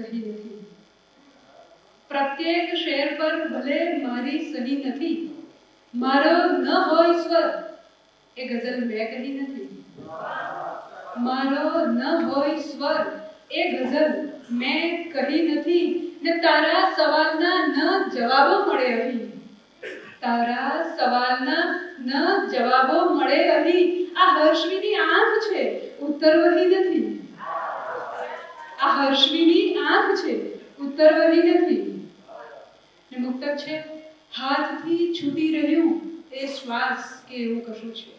સહી નથી. પ્રત્યેક શેર પર ભલે મારી સહી નથી, મારો ન હોય સ્વર એ ગઝલ મેં કહી નથી. મારો ન હોય સ્વર એ ગઝલ મેં કહી નથી ને તારા સવાલના ન જવાબો મળે અહીં. તારા સવાલના ન જવાબો મળે અહીં. આ હર્ષવીની આંખ છે, ઉત્તર વહી નથી. આ હર્ષવીની આંખ છે, ઉત્તર નથી. ને મુક્તક છે, હાથથી છૂટી રહ્યું એ શ્વાસ કે એવું કશું છે.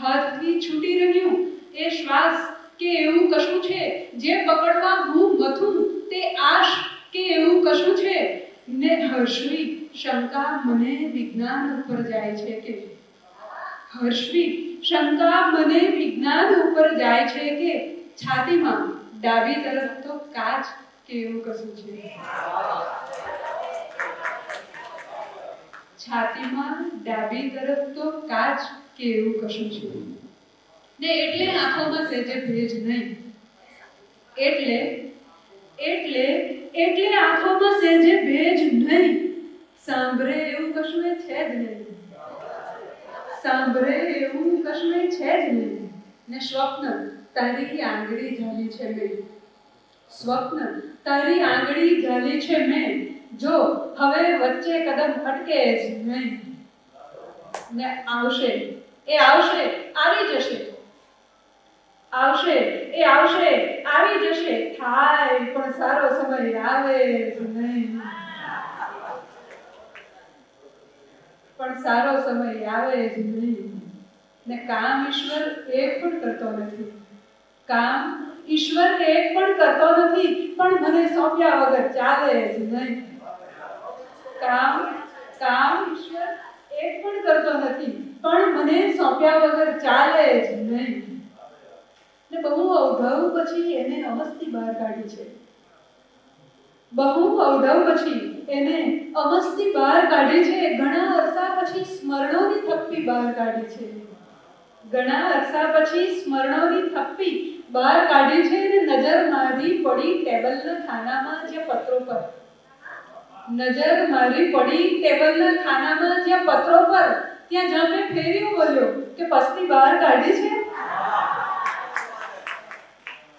હાથથી છૂટી રહ્યું એ શ્વાસ કે એવું કશું છે, જે પકડવા હું મથું, તે આશ કે એવું કશું છે. ને હર્ષવી શંકા મને વિજ્ઞાન ઉપર જાય છે કે હર્ષવી શંકા મને વિજ્ઞાન ઉપર જાય છે કે છાતીમાં? ડાબી તરફ તો કાચ કે એવું કશું છે? છાતીમાં ડાબી તરફ તો કાચ કે એવું કશું છે? ને એટલે આંખોમાં સેજે ભેજ નહીં. એટલે એટલે એટલે આંખોમાં સેજે ભેજ નહીં. સાંભળે એવું કશું છે જ નહીં. સાંભળે એવું કશું છે જ નહીં. ને સ્વપ્ન તારી આંગળી ઝાલી છે મેં સ્વપ્ન, તારી આંગળી ઝાલી છે મેં. જો, હવે વચ્ચે કદમ અટકે જ નહીં ને આવશે, એ આવશે, આવી જશે. આવશે, એ આવશે, આવી જશે. થાય, પણ સારો સમય આવે જ નહીં. પણ સારો સમય આવે જ નહીં. ને કામ ઈશ્વર એ પણ કરતો નથી. કામ ઈશ્વર એક પણ કરતો નથી, પણ મને સોંપ્યા વગર ચાલે જ નહીં. કામ કામ ઈશ્વર એક પણ કરતો નથી, પણ મને સોંપ્યા વગર ચાલે જ નહીં. ને બહુ અવઢવ પછી એને અમસ્તી બહાર કાઢી છે. બહુ અવઢવ પછી એને અમસ્તી બહાર કાઢી છે, ઘણા અરસા પછી સ્મરણોની થપ્પી બહાર કાઢી છે. ઘણા અરસા પછી સ્મરણોની થપ્પી બહાર કાઢી છે અને નજર મારી પડી ટેબલના ખાનામાં જે પત્રો પર. નજર મારી પડી ટેબલના ખાનામાં જે પત્રો પર. ત્યાં જ્યાં મેં ફેર્યું બોલ્યો કે પસ્તી બહાર કાઢી છે.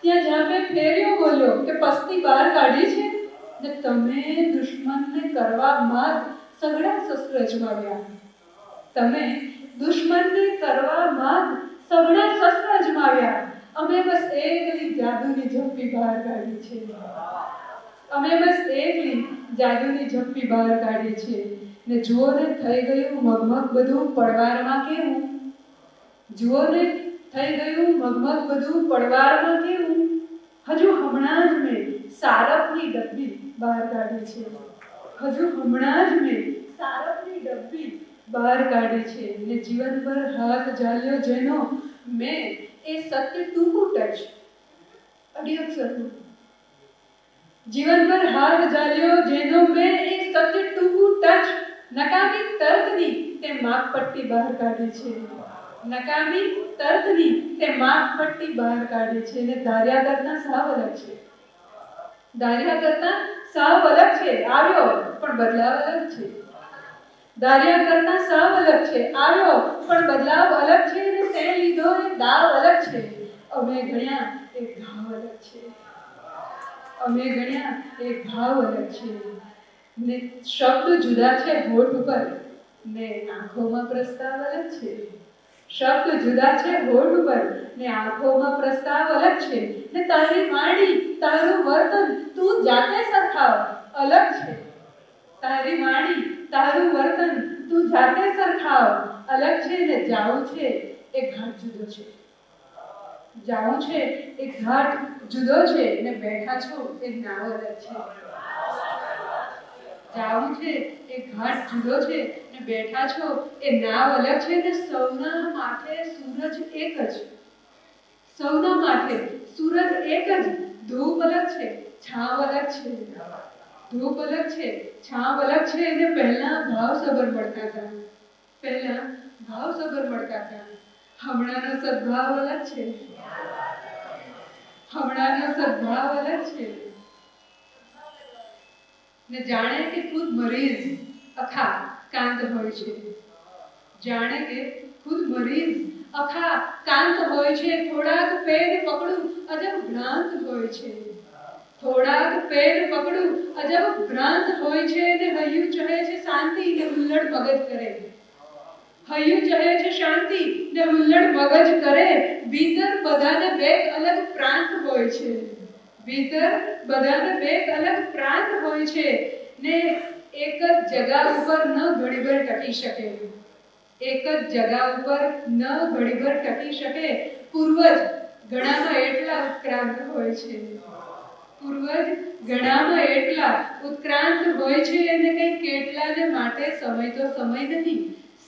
ત્યાં જ્યાં મેં ફેર્યો બોલ્યો કે પસ્તી બહાર કાઢી છે. ને તમે દુશ્મનને કરવા માગ સઘળા શસ્ત્ર અજમાવ્યા. તમે દુશ્મનને કરવા માગ સઘળા શસ્ત્ર અજમાવ્યા. અમે બસ એકલી જાદુની ઝપ્પી બહાર કાઢી છે. અમે બસ એકલી જાદુની ઝપ્પી બહાર કાઢી છે. ને જુઓ ને, થઈ ગયું મગમગ બધું પડવારમાં કેવું? જુઓ ને, થઈ ગયું મગમગ બધું પડવારમાં કેવું? હજુ હમણાં જ મેં સારપની ડબ્બી બહાર કાઢી છે. હજુ હમણાં જ મેં સારપની ડબ્બી બહાર કાઢી છે. ને જીવનભર હાથ જાલ્યો જેનો મેં એ સત્ય ટૂંકું ટચ અઢી અક્ષરનું જીવનભર હાર ઝાલ્યો જેનો મેં એ સત્ય ટૂંકું ટચ નકામી તર્કની તે માપ પટ્ટી બહાર કાઢી છે. નકામી તર્કની તે માપ પટ્ટી બહાર કાઢી છે ને ધાર્યા સાવ અલગ છે. ધાર્યા સાવ અલગ છે, આવ્યો, પણ બદલાવ અલગ છે. ધાર્યા સાવ અલગ છે, આવ્યો, પણ બદલાવ અલગ છે તે લીધો એ દાવ અલગ છે. અમે ગણ્યા એ ભાવ અલગ છે. અમે ગણ્યા એ ભાવ અલગ છે. ને શબ્દ જુદા છે હોઠ ઉપર. ને આંખોમાં પ્રસ્તાવ અલગ છે. શબ્દ જુદા છે હોઠ ઉપર. ને આંખોમાં પ્રસ્તાવ અલગ છે. ને તારી વાણી, તારું વર્તન તું જાતે સરખાવ. અલગ છે. તારી વાણી, તારું વર્તન તું જાતે સરખાવ. અલગ છે ને જાવું છે એ ઘાટ જુદો છે. જાવું છે એ ઘાટ જુદો છે ને બેઠા છો એ નાવ અલગ છે. જાવું છે એ ઘાટ જુદો છે ને બેઠા છો એ નાવ અલગ છે ને સૌના માથે સૂરજ એક જ. સૌના માથે સૂરજ એક જ. ધૂપ અલગ છે, છાવ અલગ છે. ધૂપ અલગ છે, છાપ અલગ છે એને પહેલા ભાવ સબર મળતા હતા. પહેલા ભાવ સબર મળતા હતા. હમણાંનો સદભાવ અલગ છે. હમણાંનો સદભાવ અલગ છે. ને જાણે કે ખુદ મરીઝ અખા કાંત હોય છે. જાણે કે ખુદ મરીઝ અખા કાંત હોય છે, થોડાક પેર પકડું, અજબ ભ્રાંત હોય છે. થોડાક પેર પકડું. અજબ ભ્રાંત હોય છે ને હૈયું ચહે છે શાંતિ ને હુલ્લડ મગજ કરે. હૈયું ચહે છે શાંતિ ને હુલ્લડ મગજ કરે. ભીતર બધાને બે અલગ પ્રાંત હોય છે. ભીતર બધાને બે અલગ પ્રાંત હોય છે ને એક જ જગા ઉપર ન ઘડીભર ટકી શકે. એક જ જગા ઉપર ન ઘડીભર ટકી શકે. પૂર્વજ ઘણામાં એટલા ઉત્ક્રાંત હોય છે. પૂર્વજ ઘણામાં એટલા ઉત્ક્રાંત હોય છે અને કંઈ કેટલાને માટે સમય તો સમય નથી.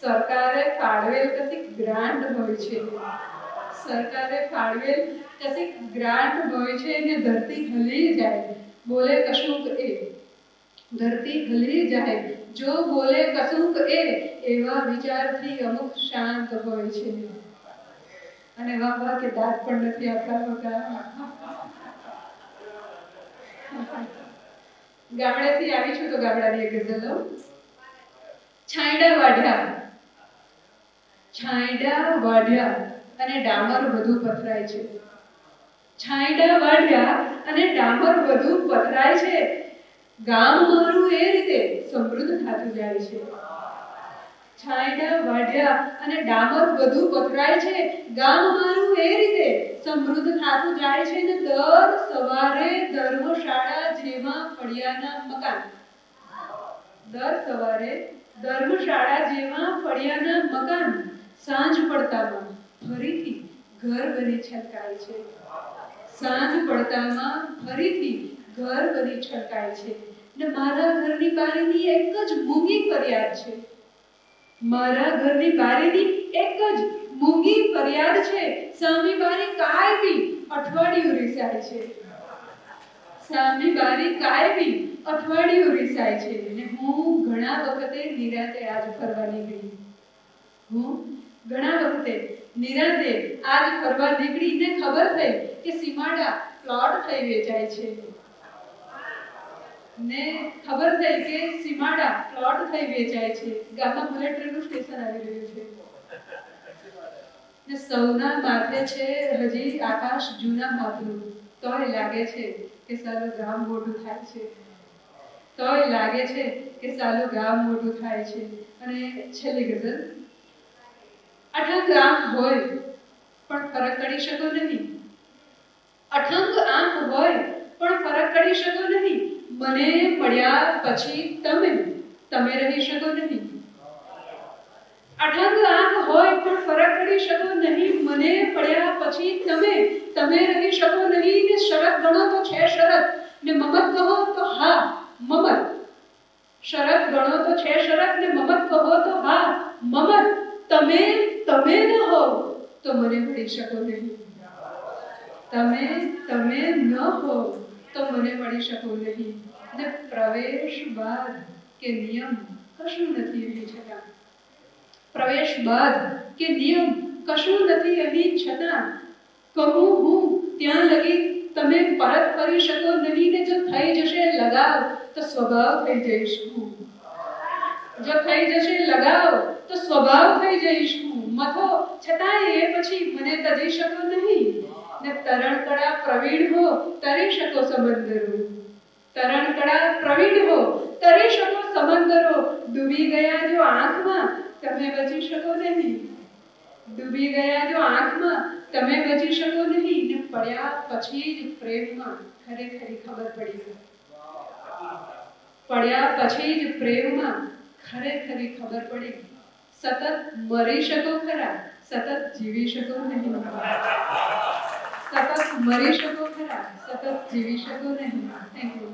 સરકારે ફાળવેલ કશીક ગ્રાન્ટ હોય છે. સરકારે ફાળવેલ કશીક ગ્રાન્ટ હોય છે અને ધરતી હલી જાય. બોલે કશુંક એ. ધરતી હલી જાય. જો બોલે કશુંક એ, એવા વિચારથી અમુક શાંત હોય છે. અને વાહ વાહ, કે દાંત પણ નથી આપતા હોતા ગામડેથી આવી છું તો ગામડાની એક ગઝલ છાંયડા વાઢ્યા. છાંયડા વાઢ્યા અને ડામર વધુ પથરાય છે. છાંયડા વાઢ્યા અને ડામર વધુ પથરાય છે. ગામ મારું એ રીતે સમૃદ્ધ થતું જાય છે. છાંયડા, વાઢ્યા અને ડામર વધુ પથરાય છે. ગામ મારું એ રીતે સમૃદ્ધ થતું જાય છે ને દર સવારે ધર્મશાળા જેવા ફળિયાના મકાન. દર સવારે ધર્મશાળા જેવા ફળિયાના મકાન સાંજ પડતામાં ફરીથી ઘર બની છલકાય છે. સાંજ પડતામાં ફરીથી ઘર બની છલકાય છે. ને મારા ઘરની બારીની એક જ મૂંગી ફરિયાદ છે. મારા ઘરની બારીની એક જ મૂંગી ફરિયાદ છે. સામી બારી કાયમી અઠવાડિયું રિસાય છે. સામી બારી કાયમી અઠવાડિયું રિસાય છે. અને હું ઘણા વખતે નિરાતે આજ ફરવા નીકળી. હું ઘણા વખતે નિરાતે આજ ફરવા નીકળીને ખબર થઈ કે સીમાડા પ્લોટ થઈ વેચાય છે. ને ખબર થઈ કે સીમાડા પ્લોટ થઈ વેચાય છે. ગામમાં બુલેટ ટ્રેનનું સ્ટેશન આવી રહ્યું છે. ને સૌના માથે છે હજી આકાશ જૂના માપનું તોય લાગે છે કે સારું ગામ મોટું થાય છે. તોય લાગે છે કે સાલું ગામ મોટું થાય છે. અને છેલ્લી ગઝલ. અઠંગ આંખ હોય, પણ ફરક કરી શકો નહીં. અઠંગ આંખ હોય, પણ ફરક કરી શકો નહીં. મને પડ્યા પછી તમે તમે રહી શકો નહીં. અઠંગ આંખ હોય પણ ફરક કરી શકો નહીં. મને પડ્યા પછી તમે તમે રહી શકો નહીં. ને શરત ગણો તો છે શરત. ને મમત કહો તો હા, મમત. શરત ગણો તો છે શરત. ને મમત કહો તો હા, મમત. તમે તમે ન હો તો મને મળી શકો નહીં. તમે તમે ન હો. તો મને મળી શકો નહીં. ને પ્રવેશ બાદ કે નિયમ કશું નથી એવી છતાં. પ્રવેશ બાદ કે નિયમ કશું નથી એવી છતાં. કહું હું, ત્યાં લગી તમે પરત કરી શકો નહીં ને જો થઈ જશે લગાવ, તો સ્વભાવ થઈ જઈશ જો થઈ જશે લગાવ, તો સ્વભાવ થઈ જઈશ મથો, છતાંય એ પછી મને તજી શકો નહીં. ને તરણ કળા પ્રવીણ હો, તરી શકો સમંદરો તરણ કળા પ્રવીણ હો, તરી શકો સમંદરો ડૂબી ગયા જો આંખમાં, તમે બચી શકો નહીં. ડૂબી ગયા જો આંખમાં, તમે બચી શકો નહીં. ને પડ્યા પછી જ પ્રેમમાં, ખરેખરી ખબર પડી પડ્યા પછી જ પ્રેમમાં, ખરેખરી ખબર પડી સતત મરી શકો ખરા, સતત જીવી શકો નહીં. સતત મરી શકો ખરા સતત જીવી શકો નહીં થેન્ક યુ